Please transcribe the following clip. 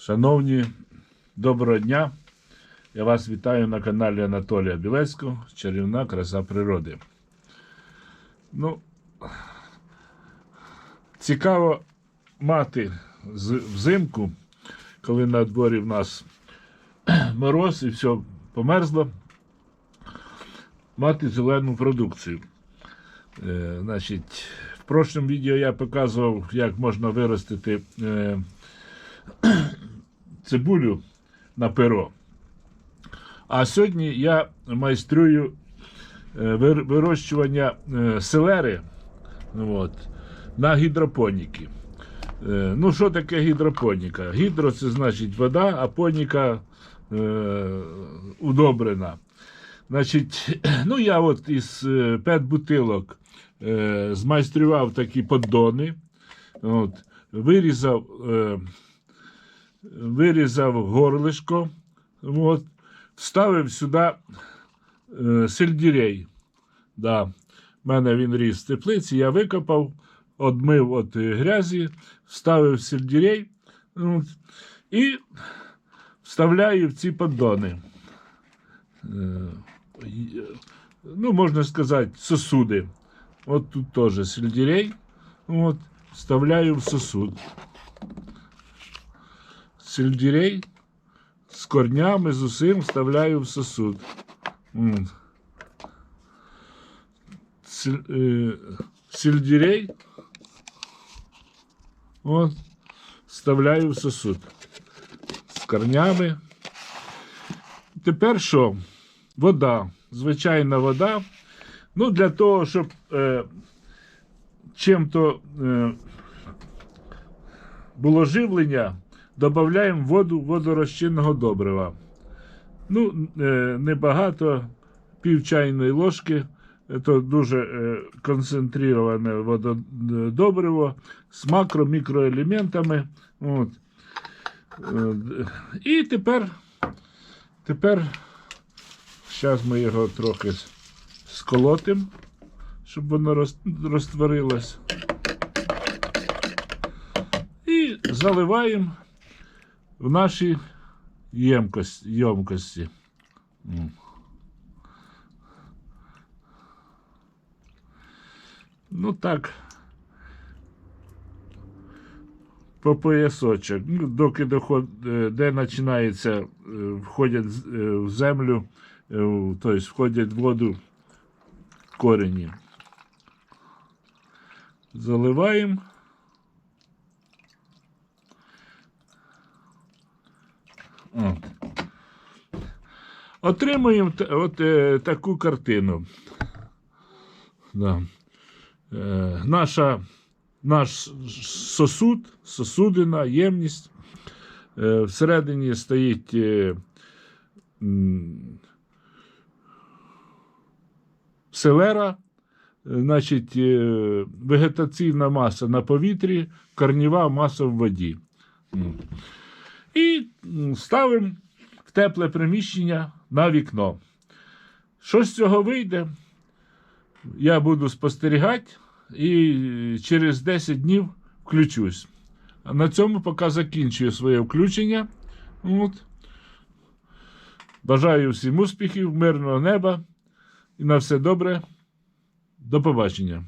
Шановні, доброго дня! Я вас вітаю на каналі Анатолія Білецького Чарівна краса природи. Ну, цікаво мати взимку, коли на дворі в нас мороз і все померзло, мати зелену продукцію. Е, значить, в прошлому відео я показував, як можна виростити. Е, цибулю на перо. А сьогодні я майструю е, вирощування е, селери от, на гідропоніки. Е, Ну, що таке гідропоніка? Гідро це значить вода, а поніка е, удобрена. Значить, ну я от із п'ять бутилок е, змайстрував такі поддони, от, вирізав. Е, вирізав горлишко, от, вставив сюди е, сельдірей. Да. У мене він ріс в теплиці, я викопав, одмив від е, грязі, вставив сельдірей от, і вставляю в ці поддони. Е, ну, можна сказати, сосуди. От тут теж сельдірей. От, вставляю в сосуд сельдерей з корнями, з усім вставляю в сосуд. Е, Сельдерей от, вставляю в сосуд з корнями. Тепер що? Вода. Звичайна вода. Ну, для того, щоб е, чим-то е, було живлення, додаємо воду водорозчинного добрива. Ну, е, небагато, пів чайної ложки. Це дуже е, концентроване вододобриво з макро-мікроелементами. От. Е, І тепер, тепер, зараз ми його трохи сколотимо, щоб воно розтворилось. І заливаємо в наші ємкості. ємкості. Ну так. По поясочок. Ну, доки доход, е, де починається, е, входять е, в землю, тобто входять в воду корені. Заливаємо. Отримуємо от, е, таку картину. Да. Е, наша, наш сосуд, сосудина, ємність. Е, всередині стоїть е, селера, значить, е, вегетаційна маса на повітрі, корніва маса в воді. І ставимо в тепле приміщення на вікно. Що з цього вийде? Я буду спостерігати і через 10 днів включусь. На цьому поки закінчую своє включення. От. Бажаю всім успіхів, мирного неба і на все добре. До побачення.